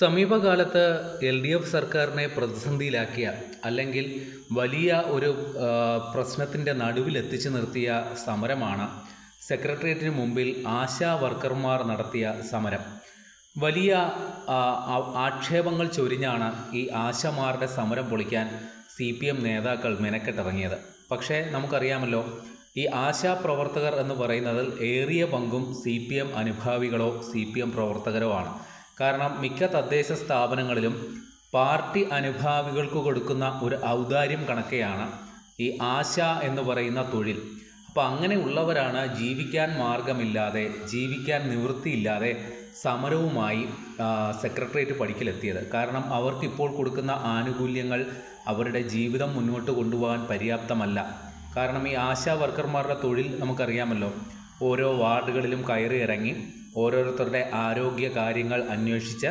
സമീപകാലത്ത് L D F സർക്കാരിനെ പ്രതിസന്ധിയിലാക്കിയ അല്ലെങ്കിൽ വലിയ ഒരു പ്രശ്നത്തിന്റെ നടുവിലെത്തിച്ചു നിർത്തിയ സമരമാണ് സെക്രട്ടേറിയറ്റിന് മുമ്പിൽ ആശാ വർക്കർമാർ നടത്തിയ സമരം. വലിയ ആക്ഷേപങ്ങൾ ചൊരിഞ്ഞാണ് ഈ ആശമാരുടെ സമരം പൊളിക്കാൻ സി പി എം നേതാക്കൾ മെനക്കെട്ടിറങ്ങിയത്. പക്ഷേ നമുക്കറിയാമല്ലോ ഈ ആശാ പ്രവർത്തകർ എന്ന് പറയുന്നതിൽ ഏറിയ പങ്കും സി പി എം അനുഭാവികളോ സി പി എം പ്രവർത്തകരോ ആണ്. കാരണം മിക്ക തദ്ദേശ സ്ഥാപനങ്ങളിലും പാർട്ടി അനുഭാവികൾക്ക് കൊടുക്കുന്ന ഒരു ഔദാര്യം കണക്കെയാണ് ഈ ആശ എന്ന് പറയുന്ന തൊഴിൽ. അപ്പോൾ അങ്ങനെയുള്ളവരാണ് ജീവിക്കാൻ മാർഗമില്ലാതെ ജീവിക്കാൻ നിവൃത്തിയില്ലാതെ സമരവുമായി സെക്രട്ടേറിയറ്റ് പടിക്കലെത്തിയത് കാരണം അവർക്കിപ്പോൾ കൊടുക്കുന്ന ആനുകൂല്യങ്ങൾ അവരുടെ ജീവിതം മുന്നോട്ട് കൊണ്ടുപോകാൻ പര്യാപ്തമല്ല. കാരണം ഈ ആശാ വർക്കർമാരുടെ തൊഴിൽ നമുക്കറിയാമല്ലോ. ഓരോ വാർഡുകളിലും കയറി ഇറങ്ങി ഓരോരുത്തരുടെ ആരോഗ്യ കാര്യങ്ങൾ അന്വേഷിച്ച്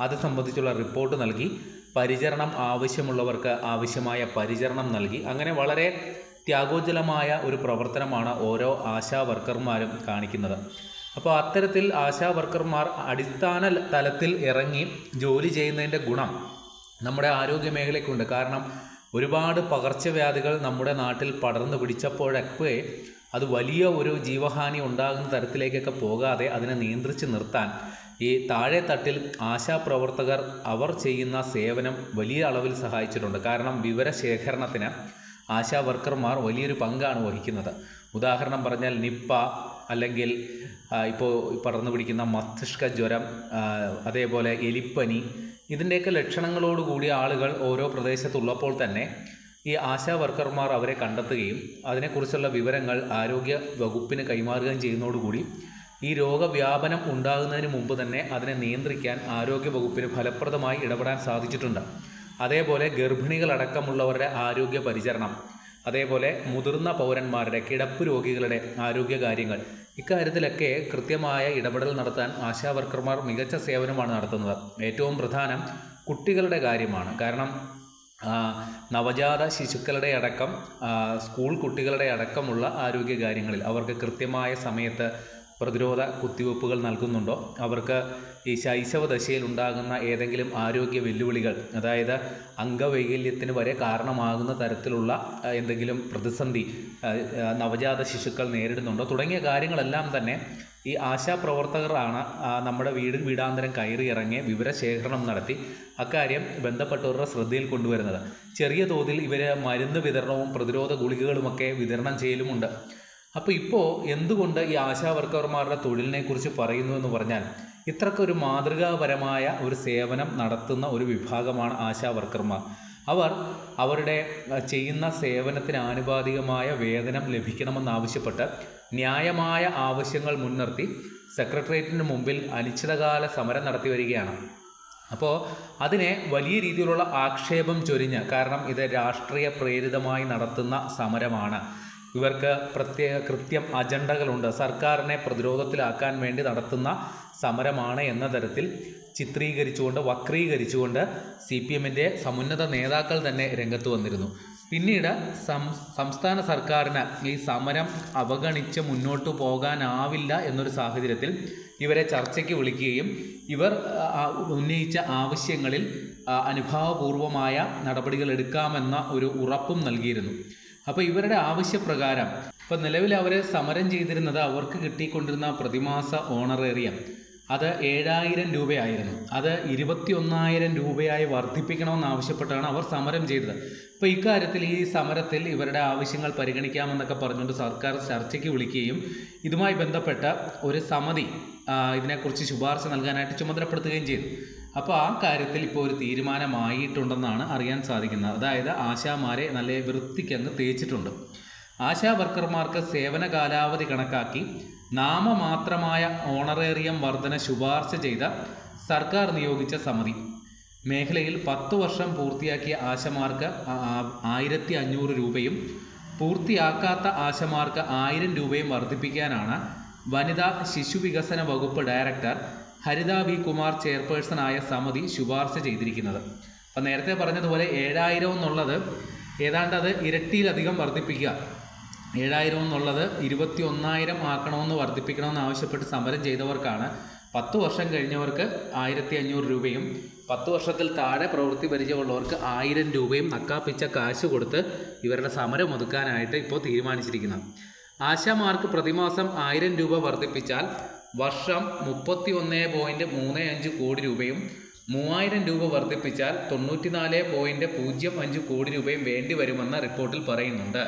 അത് സംബന്ധിച്ചുള്ള റിപ്പോർട്ട് നൽകി. പരിചരണം ആവശ്യമുള്ളവർക്ക് ആവശ്യമായ പരിചരണം നൽകി. അങ്ങനെ വളരെ ത്യാഗോജ്വലമായ ഒരു പ്രവർത്തനമാണ് ഓരോ ആശാ വർക്കർമാരും കാണിക്കുന്നത്. അപ്പോൾ അത്തരത്തിൽ ആശാ വർക്കർമാർ അടിസ്ഥാന തലത്തിൽ ഇറങ്ങി ജോലി ചെയ്യുന്നതിന്റെ ഗുണം നമ്മുടെ ആരോഗ്യ മേഖലയ്ക്കുണ്ട്. കാരണം ഒരുപാട് പകർച്ചവ്യാധികൾ നമ്മുടെ നാട്ടിൽ പടർന്നു പിടിച്ചപ്പോഴൊക്കെ അത് വലിയ ഒരു ജീവഹാനി ഉണ്ടാകുന്ന തരത്തിലേക്കൊക്കെ പോകാതെ അതിനെ നിയന്ത്രിച്ച് നിർത്താൻ ഈ താഴെ തട്ടിൽ ആശാപ്രവർത്തകർ അവർ ചെയ്യുന്ന സേവനം വലിയ അളവിൽ സഹായിച്ചിട്ടുണ്ട്. കാരണം വിവരശേഖരണത്തിന് ആശാ വർക്കർമാർ വലിയൊരു പങ്കാണ് വഹിക്കുന്നത്. ഉദാഹരണം പറഞ്ഞാൽ നിപ്പ അല്ലെങ്കിൽ ഇപ്പോൾ പടർന്നു പിടിക്കുന്ന മസ്തിഷ്ക ജ്വരം അതേപോലെ എലിപ്പനി ഇതിന്റെയൊക്കെ ലക്ഷണങ്ങളോടുകൂടി ആളുകൾ ഓരോ പ്രദേശത്തുള്ളപ്പോൾ തന്നെ ഈ ആശാ വർക്കർമാർ അവരെ കണ്ടെത്തുകയും അതിനെക്കുറിച്ചുള്ള വിവരങ്ങൾ ആരോഗ്യ വകുപ്പിന് കൈമാറുകയും ചെയ്യുന്നതോടുകൂടി ഈ രോഗവ്യാപനം ഉണ്ടാകുന്നതിന് മുമ്പ് തന്നെ അതിനെ നിയന്ത്രിക്കാൻ ആരോഗ്യ വകുപ്പിന് ഫലപ്രദമായി ഇടപെടാൻ സാധിച്ചിട്ടുണ്ട്. അതേപോലെ ഗർഭിണികളടക്കമുള്ളവരുടെ ആരോഗ്യ പരിചരണം അതേപോലെ മുതിർന്ന പൗരന്മാരുടെ കിടപ്പ് രോഗികളുടെ ആരോഗ്യ കാര്യങ്ങൾ ഇക്കാര്യത്തിലൊക്കെ കൃത്യമായ ഇടപെടൽ നടത്താൻ ആശാ വർക്കർമാർ മികച്ച സേവനമാണ് നടത്തുന്നത്. ഏറ്റവും പ്രധാനം കുട്ടികളുടെ കാര്യമാണ്. കാരണം നവജാത ശിശുക്കളുടെ അടക്കം സ്കൂൾ കുട്ടികളുടെ അടക്കമുള്ള ആരോഗ്യ കാര്യങ്ങളിൽ അവർക്ക് കൃത്യമായ സമയത്ത് പ്രതിരോധ കുത്തിവയ്പ്പുകൾ നൽകുന്നുണ്ടോ? അവർക്ക് ഈ ശൈശവ ദശയിൽ ഉണ്ടാകുന്ന ഏതെങ്കിലും ആരോഗ്യ വെല്ലുവിളികൾ അതായത് അംഗവൈകല്യത്തിന് വരെ കാരണമാകുന്ന തരത്തിലുള്ള എന്തെങ്കിലും പ്രതിസന്ധി നവജാത ശിശുക്കൾ നേരിടുന്നുണ്ടോ? തുടങ്ങിയ കാര്യങ്ങളെല്ലാം തന്നെ ഈ ആശാപ്രവർത്തകരാണ് പ്രവർത്തകരാണ് നമ്മുടെ വീടും വീടാന്തരം കയറി ഇറങ്ങി വിവരശേഖരണം നടത്തി അക്കാര്യം ബന്ധപ്പെട്ടവരുടെ ശ്രദ്ധയിൽ കൊണ്ടുവരുന്നത്. ചെറിയ തോതിൽ ഇവർ മരുന്ന് വിതരണവും പ്രതിരോധ ഗുളികകളുമൊക്കെ വിതരണം ചെയ്യലുമുണ്ട്. അപ്പോൾ ഇപ്പോൾ എന്തുകൊണ്ട് ഈ ആശാ വർക്കർമാരുടെ തൊഴിലിനെ കുറിച്ച് പറയുന്നു എന്ന് പറഞ്ഞാൽ ഇത്രക്കൊരു മാതൃകാപരമായ ഒരു സേവനം നടത്തുന്ന ഒരു വിഭാഗമാണ് ആശാ വർക്കർമാർ അവർ അവരുടെ ചെയ്യുന്ന സേവനത്തിന് ആനുപാതികമായ വേതനം ലഭിക്കണമെന്നാവശ്യപ്പെട്ട് ന്യായമായ ആവശ്യങ്ങൾ മുൻനിർത്തി സെക്രട്ടേറിയറ്റിന് മുമ്പിൽ അനിശ്ചിതകാല സമരം നടത്തി വരികയാണ്. അപ്പോൾ അതിനെ വലിയ രീതിയിലുള്ള ആക്ഷേപം ചൊരിഞ്ഞ് കാരണം ഇത് രാഷ്ട്രീയ പ്രേരിതമായി നടത്തുന്ന സമരമാണ്. ഇവർക്ക് പ്രത്യേക കൃത്യം അജണ്ടകളുണ്ട്. സർക്കാരിനെ പ്രതിരോധത്തിലാക്കാൻ വേണ്ടി നടത്തുന്ന സമരമാണ് എന്ന തരത്തിൽ ചിത്രീകരിച്ചുകൊണ്ട് വക്രീകരിച്ചുകൊണ്ട് സി പി എമ്മിന്റെ സമുന്നത നേതാക്കൾ തന്നെ രംഗത്ത് വന്നിരുന്നു. പിന്നീട് സംസ്ഥാന സർക്കാരിന് ഈ സമരം അവഗണിച്ച് മുന്നോട്ട് പോകാനാവില്ല എന്നൊരു സാഹചര്യത്തിൽ ഇവരെ ചർച്ചയ്ക്ക് വിളിക്കുകയും ഇവർ ഉന്നയിച്ച ആവശ്യങ്ങളിൽ അനുഭാവപൂർവമായ നടപടികൾ എടുക്കാമെന്ന ഒരു ഉറപ്പും നൽകിയിരുന്നു. അപ്പോൾ ഇവരുടെ ആവശ്യപ്രകാരം ഇപ്പോൾ നിലവിൽ അവർ സമരം ചെയ്തിരുന്നത് അവർക്ക് കിട്ടിക്കൊണ്ടിരുന്ന പ്രതിമാസ ഓണറേറിയം. അത് ഏഴായിരം രൂപയായിരുന്നു. അത് ഇരുപത്തി ഒന്നായിരം രൂപയായി വർദ്ധിപ്പിക്കണമെന്നാവശ്യപ്പെട്ടാണ് അവർ സമരം ചെയ്തത്. അപ്പോൾ ഇക്കാര്യത്തിൽ ഈ സമരത്തിൽ ഇവരുടെ ആവശ്യങ്ങൾ പരിഗണിക്കാമെന്നൊക്കെ പറഞ്ഞുകൊണ്ട് സർക്കാർ ചർച്ചയ്ക്ക് വിളിക്കുകയും ഇതുമായി ബന്ധപ്പെട്ട ഒരു സമിതി ഇതിനെക്കുറിച്ച് ശുപാർശ നൽകാനായിട്ട് ചുമതലപ്പെടുത്തുകയും ചെയ്തു. അപ്പോൾ ആ കാര്യത്തിൽ ഇപ്പോൾ ഒരു തീരുമാനമായിട്ടുണ്ടെന്നാണ് അറിയാൻ സാധിക്കുന്നത്. അതായത് ആശാമാരെ നല്ല വൃത്തിക്കങ്ങ് തേച്ചിട്ടുണ്ട്. ആശാ വർക്കർമാർക്ക് സേവന കാലാവധി കണക്കാക്കി നാമമാത്രമായ ഓണറേറിയം വർധന ശുപാർശ ചെയ്ത സർക്കാർ നിയോഗിച്ച സമിതി. മേഖലയിൽ പത്തു വർഷം പൂർത്തിയാക്കിയ ആശമാർക്ക് ആയിരത്തി അഞ്ഞൂറ് രൂപയും പൂർത്തിയാക്കാത്ത ആശമാർക്ക് ആയിരം രൂപയും വർദ്ധിപ്പിക്കാനാണ് വനിതാ ശിശുവികസന വകുപ്പ് ഡയറക്ടർ ഹരിത വി കുമാർ ചെയർപേഴ്സണായ സമിതി ശുപാർശ ചെയ്തിരിക്കുന്നത്. അപ്പം നേരത്തെ പറഞ്ഞതുപോലെ ഏഴായിരം എന്നുള്ളത് ഏതാണ്ട് അത് ഇരട്ടിയിലധികം വർദ്ധിപ്പിക്കുക. ഏഴായിരം എന്നുള്ളത് ഇരുപത്തി ഒന്നായിരം ആക്കണമെന്ന് വർദ്ധിപ്പിക്കണമെന്ന് ആവശ്യപ്പെട്ട് സമരം ചെയ്തവർക്കാണ്. പത്ത് വർഷം കഴിഞ്ഞവർക്ക് ആയിരത്തി അഞ്ഞൂറ് രൂപയും പത്ത് വർഷത്തിൽ താഴെ പ്രവൃത്തി പരിചയമുള്ളവർക്ക് ആയിരം രൂപയും നക്കാപ്പിച്ച കാശ് കൊടുത്ത് ഇവരുടെ സമരം ഒതുക്കാനായിട്ട് ഇപ്പോൾ തീരുമാനിച്ചിരിക്കുന്നത് ആശാമാർക്ക് പ്രതിമാസം ആയിരം രൂപ വർദ്ധിപ്പിച്ചാൽ വർഷം മുപ്പത്തി ഒന്ന് പോയിന്റ് മൂന്ന് അഞ്ച് കോടി രൂപയും മൂവായിരം രൂപ വർദ്ധിപ്പിച്ചാൽ തൊണ്ണൂറ്റിനാല് പോയിന്റ് പൂജ്യം അഞ്ച് കോടി രൂപയും വേണ്ടി വരുമെന്ന് റിപ്പോർട്ടിൽ പറയുന്നുണ്ട്.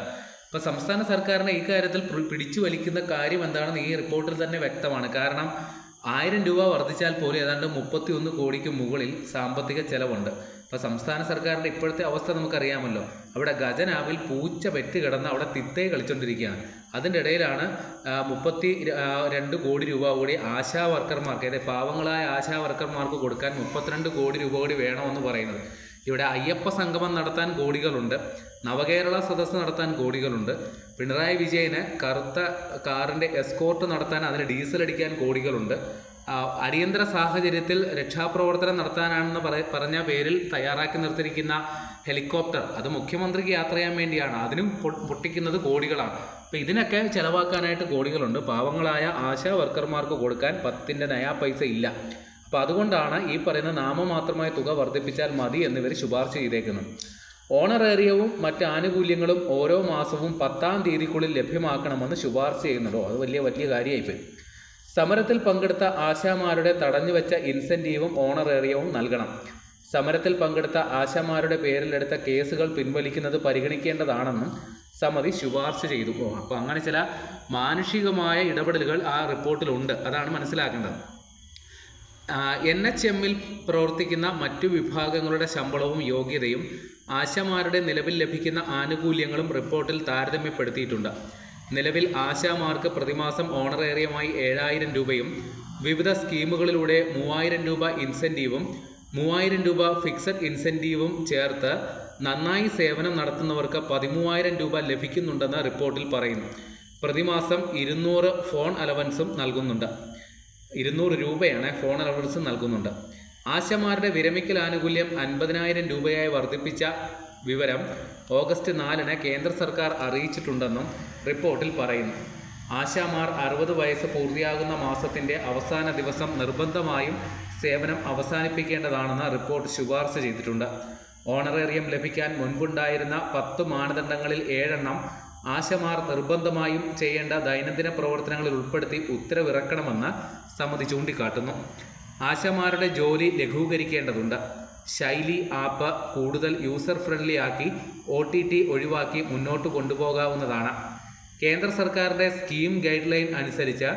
ഇപ്പോൾ സംസ്ഥാന സർക്കാരിനെ ഈ കാര്യത്തിൽ പിടിച്ചു വലിക്കുന്ന കാര്യം എന്താണെന്ന് ഈ റിപ്പോർട്ടിൽ തന്നെ വ്യക്തമാണ്. കാരണം ആയിരം രൂപ വർദ്ധിച്ചാൽ പോലും ഏതാണ്ട് മുപ്പത്തി ഒന്ന് കോടിക്ക് മുകളിൽ സാമ്പത്തിക ചെലവുണ്ട്. അപ്പോൾ സംസ്ഥാന സർക്കാരിന്റെ ഇപ്പോഴത്തെ അവസ്ഥ നമുക്കറിയാമല്ലോ. അവിടെ ഗജനാവിൽ പൂച്ച പെറ്റ് കിടന്ന് അവിടെ തിത്തേ കളിച്ചുകൊണ്ടിരിക്കുകയാണ് അതിന്റെ ഇടയിലാണ് മുപ്പത്തി രണ്ട് കോടി രൂപ കൂടി ആശാ വർക്കർമാർക്ക് അതായത് പാവങ്ങളായ ആശാ വർക്കർമാർക്ക് കൊടുക്കാൻ മുപ്പത്തിരണ്ട് കോടി രൂപ കൂടി വേണമെന്ന് പറയുന്നത്. ഇവിടെ അയ്യപ്പ സംഗമം നടത്താൻ കോടികളുണ്ട്. നവകേരള സദസ്സ് നടത്താൻ കോടികളുണ്ട്. പിണറായി വിജയന് കറുത്ത കാറിന്റെ എസ്കോർട്ട് നടത്താൻ അതിന് ഡീസൽ അടിക്കാൻ കോടികളുണ്ട്. അടിയന്തര സാഹചര്യത്തിൽ രക്ഷാപ്രവർത്തനം നടത്താനാണെന്ന് പറ പറഞ്ഞ പേരിൽ തയ്യാറാക്കി നിർത്തിയിരിക്കുന്ന ഹെലികോപ്റ്റർ അത് മുഖ്യമന്ത്രിക്ക് യാത്ര ചെയ്യാൻ വേണ്ടിയാണ്. അതിനും പൊട്ടിക്കുന്നത് കോടികളാണ്. അപ്പോൾ ഇതിനൊക്കെ ചിലവാക്കാനായിട്ട് കോടികളുണ്ട്. പാവങ്ങളായ ആശാ വർക്കർമാർക്ക് കൊടുക്കാൻ പത്തിന്റെ നയാ പൈസ ഇല്ല. അപ്പോൾ അതുകൊണ്ടാണ് ഈ പറയുന്ന നാമമാത്രമായ തുക വർദ്ധിപ്പിച്ചാൽ മതി എന്നിവർ ശുപാർശ ചെയ്തേക്കുന്നത്. ഓണറേറിയവും മറ്റ് ആനുകൂല്യങ്ങളും ഓരോ മാസവും പത്താം തീയതിക്കുള്ളിൽ ലഭ്യമാക്കണമെന്ന് ശുപാർശ ചെയ്യുന്നുണ്ടോ? അത് വലിയ വലിയ കാര്യമായിപ്പോയി. സമരത്തിൽ പങ്കെടുത്ത ആശാമാരുടെ തടഞ്ഞുവെച്ച ഇൻസെന്റീവും ഓണറേറിയവും നൽകണം. സമരത്തിൽ പങ്കെടുത്ത ആശാമാരുടെ പേരിലെടുത്ത കേസുകൾ പിൻവലിക്കുന്നത് പരിഗണിക്കേണ്ടതാണെന്നും സമിതി ശുപാർശ ചെയ്തു. അപ്പോൾ അങ്ങനെ ചില മാനുഷികമായ ഇടപെടലുകൾ ആ റിപ്പോർട്ടിലുണ്ട്. അതാണ് മനസ്സിലാക്കേണ്ടത്. എൻ എച്ച് എമ്മിൽ പ്രവർത്തിക്കുന്ന മറ്റു വിഭാഗങ്ങളുടെ ശമ്പളവും യോഗ്യതയും ആശാമാരുടെ നിലവിൽ ലഭിക്കുന്ന ആനുകൂല്യങ്ങളും റിപ്പോർട്ടിൽ താരതമ്യപ്പെടുത്തിയിട്ടുണ്ട്. നിലവിൽ ആശാമാർക്ക് പ്രതിമാസം ഓണറേറിയമായി ഏഴായിരം രൂപയും വിവിധ സ്കീമുകളിലൂടെ മൂവായിരം രൂപ ഇൻസെന്റീവും മൂവായിരം രൂപ ഫിക്സഡ് ഇൻസെന്റീവും ചേർത്ത് നന്നായി സേവനം നടത്തുന്നവർക്ക് പതിമൂവായിരം രൂപ ലഭിക്കുന്നുണ്ടെന്ന് റിപ്പോർട്ടിൽ പറയുന്നു. പ്രതിമാസം ഇരുന്നൂറ് ഫോൺ അലവൻസും നൽകുന്നുണ്ട്. ഇരുന്നൂറ് രൂപയാണ് ഫോൺ അലവൻസ് നൽകുന്നുണ്ട്. ആശമാരുടെ വിരമിക്കൽ ആനുകൂല്യം അൻപതിനായിരം രൂപയായി വർദ്ധിപ്പിച്ച വിവരം ഓഗസ്റ്റ് നാലിന് കേന്ദ്ര സർക്കാർ അറിയിച്ചിട്ടുണ്ടെന്നും റിപ്പോർട്ടിൽ പറയുന്നു. ആശാമാർ അറുപത് വയസ്സ് പൂർത്തിയാകുന്ന മാസത്തിന്റെ അവസാന ദിവസം നിർബന്ധമായും സേവനം അവസാനിപ്പിക്കേണ്ടതാണെന്ന് റിപ്പോർട്ട് ശുപാർശ ചെയ്തിട്ടുണ്ട്. ഓണറേറിയം ലഭിക്കാൻ മുൻപുണ്ടായിരുന്ന പത്ത് മാനദണ്ഡങ്ങളിൽ ഏഴെണ്ണം ആശമാർ നിർബന്ധമായും ചെയ്യേണ്ട ദൈനംദിന പ്രവർത്തനങ്ങളിൽ ഉൾപ്പെടുത്തി ഉത്തരവിറക്കണമെന്ന് സമിതി ചൂണ്ടിക്കാട്ടുന്നു. ആശമാരുടെ ജോലി ലഘൂകരിക്കേണ്ടതുണ്ട്. ശൈലി ആപ്പ് കൂടുതൽ യൂസർ ഫ്രണ്ട്ലി ആക്കി ഒ ടി ടി ഒഴിവാക്കി മുന്നോട്ട് കൊണ്ടുപോകാവുന്നതാണ്. കേന്ദ്ര സർക്കാരിന്റെ സ്കീം ഗൈഡ് ലൈൻ അനുസരിച്ച്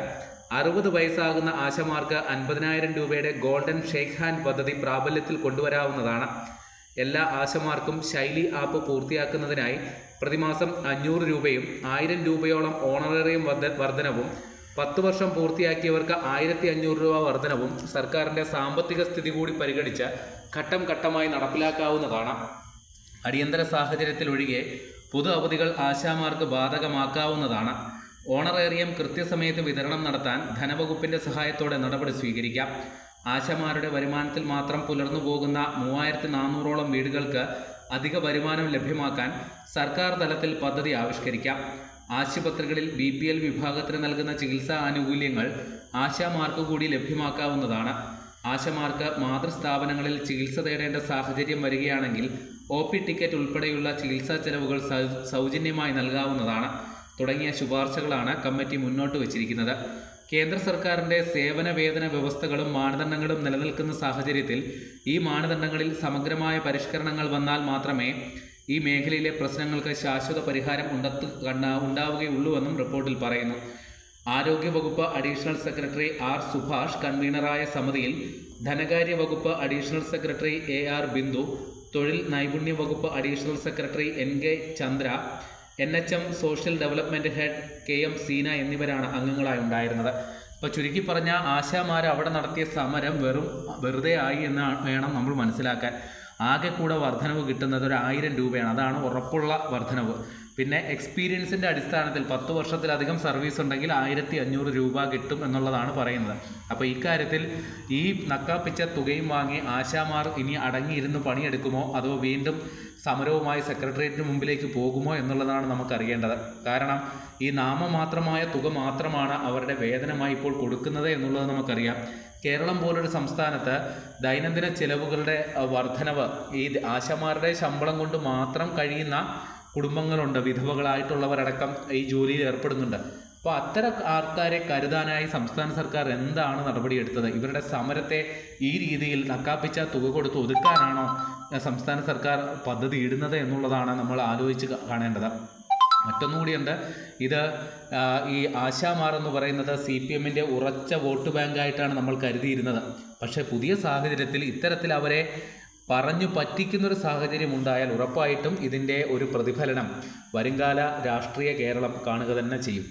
അറുപത് വയസ്സാകുന്ന ആശമാർക്ക് അൻപതിനായിരം രൂപയുടെ ഗോൾഡൻ ഷേക്ക് ഹാൻഡ് പദ്ധതി പ്രാബല്യത്തിൽ കൊണ്ടുവരാവുന്നതാണ്. എല്ലാ ആശമാർക്കും ശൈലി ആപ്പ് പൂർത്തിയാക്കുന്നതിനായി പ്രതിമാസം അഞ്ഞൂറ് രൂപയും ആയിരം രൂപയോളം ഓണറേറിയം വർധനവും പത്ത് വർഷം പൂർത്തിയാക്കിയവർക്ക് ആയിരത്തി അഞ്ഞൂറ് രൂപ വർധനവും സർക്കാരിന്റെ സാമ്പത്തിക സ്ഥിതി കൂടി പരിഗണിച്ച് ഘട്ടം ഘട്ടമായി നടപ്പിലാക്കാവുന്നതാണ്. അടിയന്തര സാഹചര്യത്തിലൊഴികെ പൊതു അവധികൾ ആശാമാർക്ക് ബാധകമാക്കാവുന്നതാണ്. ഓണറേറിയം കൃത്യസമയത്ത് വിതരണം നടത്താൻ ധനവകുപ്പിന്റെ സഹായത്തോടെ നടപടി സ്വീകരിക്കാം. ആശമാരുടെ വരുമാനത്തിൽ മാത്രം പുലർന്നു പോകുന്ന മൂവായിരത്തി നാനൂറോളം വീടുകൾക്ക് അധിക വരുമാനം ലഭ്യമാക്കാൻ സർക്കാർ തലത്തിൽ പദ്ധതി ആവിഷ്കരിക്കാം. ആശുപത്രികളിൽ ബി പി എൽ വിഭാഗത്തിന് നൽകുന്ന ചികിത്സാ ആനുകൂല്യങ്ങൾ ആശാമാർക്ക് കൂടി ലഭ്യമാക്കാവുന്നതാണ്. ആശമാർക്ക് മാതൃസ്ഥാപനങ്ങളിൽ ചികിത്സ തേടേണ്ട സാഹചര്യം വരികയാണെങ്കിൽ ഒ പി ടിക്കറ്റ് ഉൾപ്പെടെയുള്ള ചികിത്സാ ചെലവുകൾ സൗജന്യമായി നൽകാവുന്നതാണ്. തുടങ്ങിയ ശുപാർശകളാണ് കമ്മിറ്റി മുന്നോട്ട് വച്ചിരിക്കുന്നത്. കേന്ദ്ര സർക്കാരിന്റെ സേവന വേതന വ്യവസ്ഥകളും മാനദണ്ഡങ്ങളും നിലനിൽക്കുന്ന സാഹചര്യത്തിൽ ഈ മാനദണ്ഡങ്ങളിൽ സമഗ്രമായ പരിഷ്കരണങ്ങൾ വന്നാൽ മാത്രമേ ഈ മേഖലയിലെ പ്രശ്നങ്ങൾക്ക് ശാശ്വത പരിഹാരം ഉണ്ടത്ത് കണ്ട ഉണ്ടാവുകയുള്ളൂവെന്നും റിപ്പോർട്ടിൽ പറയുന്നു. ആരോഗ്യ വകുപ്പ് അഡീഷണൽ സെക്രട്ടറി ആർ സുഭാഷ് കൺവീനറായ സമിതിയിൽ ധനകാര്യ വകുപ്പ് additional secretary A R Bindu തൊഴിൽ നൈപുണ്യ വകുപ്പ് additional secretary N K Chandra N H M social development head K M Seena എന്നിവരാണ് അംഗങ്ങളായി ഉണ്ടായിരുന്നത്. അപ്പോൾ ചുരുക്കി പറഞ്ഞ ആശാമാർ അവിടെ നടത്തിയ സമരം വെറും വെറുതെ ആയി എന്നാണ് വേണം നമ്മൾ മനസ്സിലാക്കാൻ. ആകെ കൂടെ വർധനവ് കിട്ടുന്നത് ഒരു ആയിരം രൂപയാണ്. അതാണ് ഉറപ്പുള്ള വർധനവ്. പിന്നെ എക്സ്പീരിയൻസിന്റെ അടിസ്ഥാനത്തിൽ പത്ത് വർഷത്തിലധികം സർവീസ് ഉണ്ടെങ്കിൽ ആയിരത്തി അഞ്ഞൂറ് രൂപ കിട്ടും എന്നുള്ളതാണ് പറയുന്നത്. അപ്പോൾ ഇക്കാര്യത്തിൽ ഈ നക്കാപ്പിച്ച തുകയും വാങ്ങി ആശാമാർ ഇനി അടങ്ങിയിരുന്ന് പണിയെടുക്കുമോ? അതോ വീണ്ടും സമരവുമായി സെക്രട്ടേറിയറ്റിന് മുമ്പിലേക്ക് പോകുമോ എന്നുള്ളതാണ് നമുക്ക് അറിയേണ്ടത് കാരണം ഈ നാമമാത്രമായ തുക മാത്രമാണ് അവരുടെ വേതനമായി ഇപ്പോൾ കൊടുക്കുന്നത് എന്നുള്ളത് നമുക്കറിയാം. കേരളം പോലൊരു സംസ്ഥാനത്ത് ദൈനംദിന ചിലവുകളുടെ വർധനവ് ഈ ആശമാരുടെ ശമ്പളം കൊണ്ട് മാത്രം കഴിയുന്ന കുടുംബങ്ങളുണ്ട് വിധവകളായിട്ടുള്ളവരടക്കം ഈ ജോലിയിൽ ഏർപ്പെടുന്നുണ്ട്. അപ്പോൾ അത്തരം ആൾക്കാരെ കരുതാനായി സംസ്ഥാന സർക്കാർ എന്താണ് നടപടിയെടുത്തത് ഇവരുടെ സമരത്തെ ഈ രീതിയിൽ നക്കാപ്പിച്ച തുക കൊടുത്ത് ഒതുക്കാനാണോ സംസ്ഥാന സർക്കാർ പദ്ധതി ഇടുന്നത് എന്നുള്ളതാണ് നമ്മൾ ആലോചിച്ച് കാണേണ്ടത്. മറ്റൊന്നുകൂടിയുണ്ട് ഇത് ഈ ആശാമാർ എന്ന് പറയുന്നത് സി പി എമ്മിന്റെ ഉറച്ച വോട്ട് ബാങ്കായിട്ടാണ് നമ്മൾ കരുതിയിരുന്നത്. പക്ഷേ പുതിയ സാഹചര്യത്തിൽ ഇത്തരത്തിൽ അവരെ പറഞ്ഞു പറ്റിക്കുന്നൊരു സാഹചര്യം ഉണ്ടായാൽ ഉറപ്പായിട്ടും ഇതിന്റെ ഒരു പ്രതിഫലനം വരുംകാല രാഷ്ട്രീയ കേരളം കാണുക തന്നെ ചെയ്യും.